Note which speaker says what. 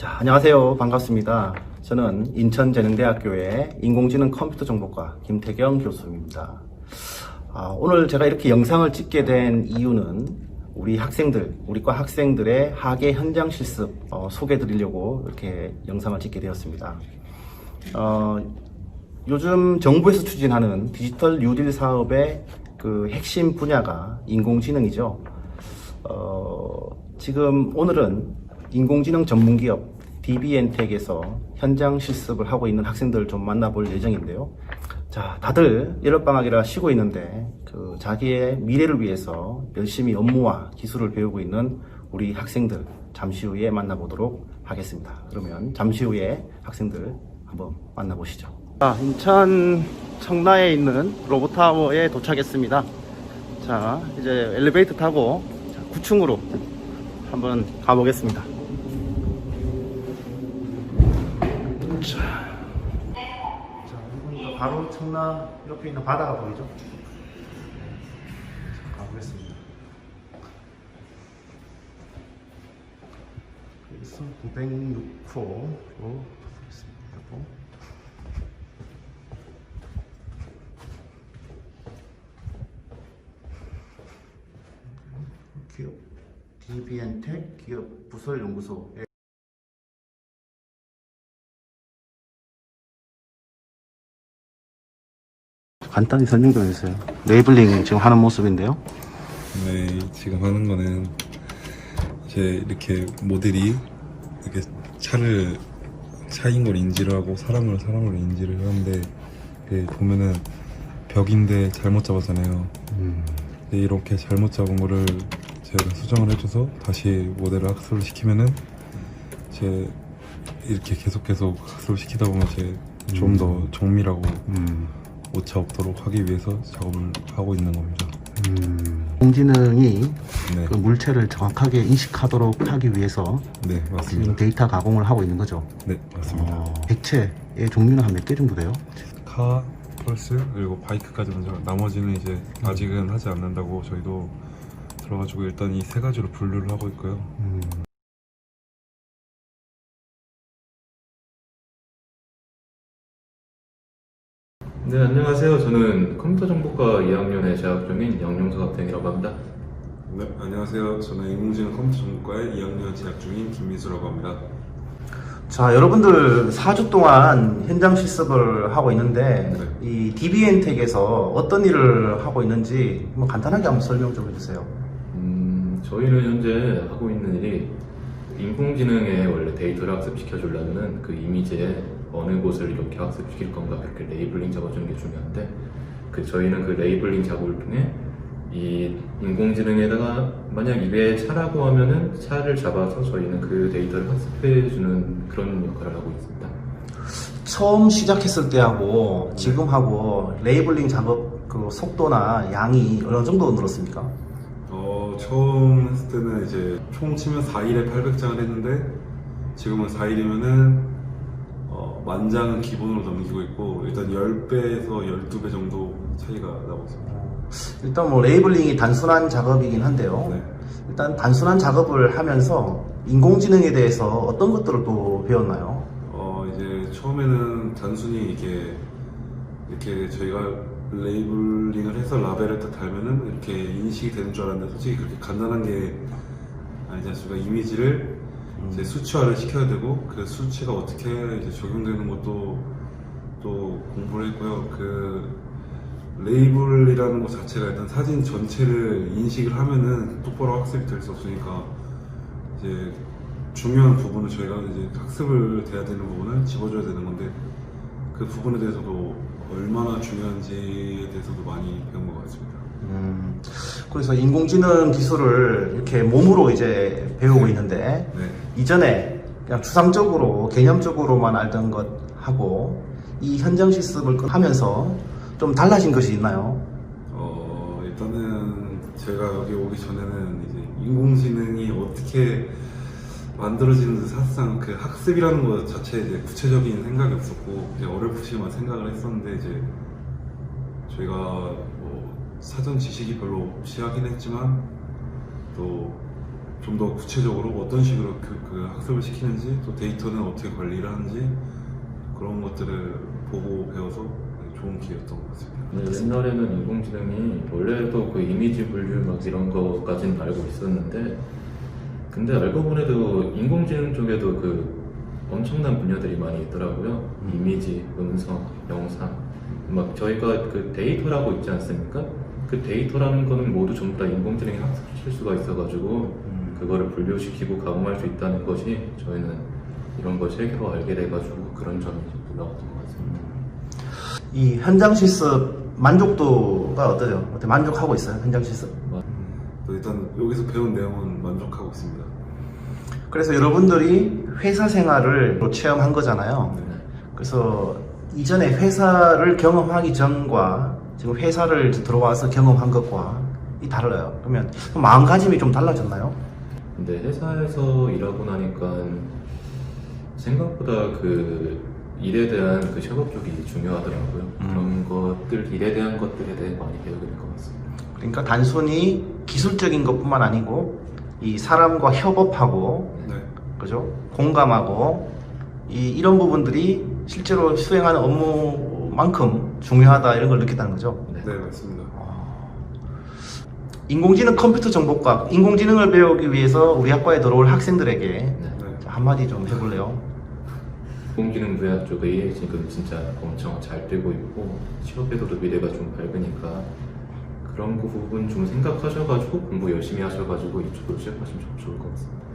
Speaker 1: 자, 안녕하세요. 반갑습니다. 저는 인천재능대학교의 인공지능 컴퓨터 정보과 김태경 교수입니다. 아, 오늘 제가 이렇게 영상을 찍게 된 이유는 우리 학생들, 우리과 학생들의 학예 현장 실습 어, 소개해 드리려고 이렇게 영상을 찍게 되었습니다. 어, 요즘 정부에서 추진하는 디지털 뉴딜 사업의 그 핵심 분야가 인공지능이죠. 어, 지금 오늘은 인공지능 전문기업 DBN텍에서 현장 실습을 하고 있는 학생들 좀 만나볼 예정인데요. 자, 다들 여름방학이라 쉬고 있는데 그 자기의 미래를 위해서 열심히 업무와 기술을 배우고 있는 우리 학생들 잠시 후에 만나보도록 하겠습니다. 그러면 잠시 후에 학생들 한번 만나보시죠. 자, 인천 청라에 있는 로봇타워에 도착했습니다. 자, 이제 엘리베이터 타고 9층으로 한번 가보겠습니다. 자, 자, 여기 바로 청라 옆에 있는 바다가 보이죠? 자, 가보겠습니다. 여기서 906호로 가보겠습니다. 그리고 기업 DBN텍 기업 부설 연구소 간단히 설명 좀 해주세요. 레이블링 지금 하는 모습인데요.
Speaker 2: 네, 지금 하는 거는 이제 이렇게 모델이 이렇게 차를 차인 걸 인지를 하고 사람을 사람으로 인지를 하는데 보면은 벽인데 잘못 잡았잖아요. 근데 이렇게 잘못 잡은 거를 제가 수정을 해줘서 다시 모델을 학습을 시키면은 이제 이렇게 계속 계속 학습을 시키다 보면 이제 좀더 정밀하고
Speaker 1: 음,
Speaker 2: 오차 없도록 하기 위해서 작업을 하고 있는 겁니다.
Speaker 1: 공지능이
Speaker 2: 네,
Speaker 1: 그 물체를 정확하게 인식하도록 하기 위해서
Speaker 2: 네
Speaker 1: 지금
Speaker 2: 맞습니다.
Speaker 1: 데이터 가공을 하고 있는 거죠.
Speaker 2: 네 맞습니다.
Speaker 1: 어, 객체의 종류는 한 몇 개 정도 돼요?
Speaker 2: 카, 펄스 그리고 바이크까지 먼저 나머지는 이제 아직은 하지 않는다고 저희도 들어가지고 일단 이 세 가지로 분류를 하고 있고요.
Speaker 3: 네, 안녕하세요. 저는 컴퓨터 정보과 2학년에 재학 중인 양용석 학생이라고 합니다.
Speaker 2: 네 안녕하세요. 저는 인공지능 컴퓨터 전공과에 2학년 재학 중인 김민수라고 합니다.
Speaker 1: 자, 여러분들 4주 동안 현장 실습을 하고 있는데 이 DBN텍에서 어떤 일을 하고 있는지 한번 간단하게 한번 설명 좀 해주세요.
Speaker 3: 음, 저희는 현재 하고 있는 일이 인공지능에 원래 데이터를 학습시켜 주려면 그 이미지에 어느 곳을 이렇게 학습시킬 건가 그렇게 레이블링 잡아주는 게 중요한데 그 저희는 그 레이블링 작업을 통해 이 인공지능에다가 만약 이게 차라고 하면은 차를 잡아서 저희는 그 데이터를 학습해주는 그런 역할을 하고 있습니다.
Speaker 1: 처음 시작했을 때하고 지금하고 레이블링 작업 그 속도나 양이 어느 정도 늘었습니까?
Speaker 2: 어 처음 했을 때는 이제 총 치면 4일에 800장을 했는데 지금은 4일이면은 어, 만 장은 기본으로 넘기고 있고 일단 10배에서 12배 정도 차이가 나고 있습니다.
Speaker 1: 일단 뭐 레이블링이 단순한 작업이긴 한데요.
Speaker 2: 네.
Speaker 1: 일단 단순한 작업을 하면서 인공지능에 대해서 어떤 것들을 또 배웠나요?
Speaker 2: 어 이제 처음에는 단순히 이게 이렇게 저희가 레이블링을 해서 라벨을 딱 달면은 이렇게 인식이 되는 줄 알았는데 솔직히 그렇게 간단한 게 아니지 않습니까? 이미지를 이제 수치화를 시켜야 되고 그 수치가 어떻게 이제 적용되는 것도 또 공부를 했고요. 그 레이블이라는 것 자체가 일단 사진 전체를 인식을 하면은 똑바로 학습이 될 수 없으니까 이제 중요한 부분을 저희가 이제 학습을 돼야 되는 부분을 집어줘야 되는 건데 그 부분에 대해서도 얼마나 중요한지에 대해서도 많이 배운 것 같습니다.
Speaker 1: 음, 그래서 인공지능 기술을 이렇게 몸으로 이제 배우고 있는데
Speaker 2: 네.
Speaker 1: 이전에 그냥 추상적으로 개념적으로만 알던 것하고 이 현장 실습을 하면서 좀 달라진 것이 있나요?
Speaker 2: 어, 일단은 제가 여기 오기 전에는 이제 인공지능이 어떻게 만들어지는지 사실상 그 학습이라는 것 자체에 이제 구체적인 생각이 없었고 이제 어렴풋이만 생각을 했었는데 이제 저희가 뭐 사전 지식이 별로 없이 하긴 했지만 또 좀 더 구체적으로 어떤 식으로 그, 그 학습을 시키는지 또 데이터는 어떻게 관리를 하는지 그런 것들을 보고 배워서 좋은 기회였던 것 같습니다.
Speaker 3: 근데 옛날에는 인공지능이 원래도 그 이미지 분류 막 이런 거까지는 알고 있었는데 근데 알고 보니도 인공지능 쪽에도 그 엄청난 분야들이 많이 있더라고요. 이미지, 음성, 영상 막 저희가 그 데이터라고 있지 않습니까? 그 데이터라는 거는 모두 전부 다 인공지능이 학습시킬 수가 있어가지고 그거를 분류시키고 가공할 수 있다는 것이 저희는 이런 걸 세계로 알게 돼가지고 그런 점이 좀 놀라웠던 것 같습니다.
Speaker 1: 이 현장 실습 만족도가 어떠세요? 어때 만족하고 있어요? 현장 실습?
Speaker 2: 또 일단 여기서 배운 내용은 만족하고 있습니다.
Speaker 1: 그래서 여러분들이 회사 생활을 체험한 거잖아요.
Speaker 3: 네.
Speaker 1: 그래서 이전에 회사를 경험하기 전과 지금 회사를 들어와서 경험한 것과 이 달라요. 그러면 마음가짐이 좀 달라졌나요?
Speaker 3: 근데 회사에서 일하고 나니까 생각보다 그 일에 대한 그 협업 쪽이 중요하더라고요. 그런 것들, 일에 대한 것들에 대해 많이 배우게 된 것 같습니다.
Speaker 1: 그러니까 단순히 기술적인 것뿐만 아니고 이 사람과 협업하고
Speaker 2: 네.
Speaker 1: 그죠? 공감하고 이, 이런 부분들이 실제로 수행하는 업무만큼 중요하다 이런 걸 느꼈다는 거죠.
Speaker 3: 네.
Speaker 2: 네, 맞습니다.
Speaker 1: 인공지능 컴퓨터 정보과 인공지능을 배우기 위해서 우리 학과에 들어올 학생들에게
Speaker 3: 네.
Speaker 2: 네.
Speaker 1: 한마디 좀 해볼래요?
Speaker 3: 공기능 분야 쪽이 지금 진짜 엄청 잘 되고 있고 취업에서도 미래가 좀 밝으니까 그런 그 부분 좀 생각하셔가지고 공부 열심히 하셔가지고 이쪽으로 시작하시면 좀 좋을 것 같습니다.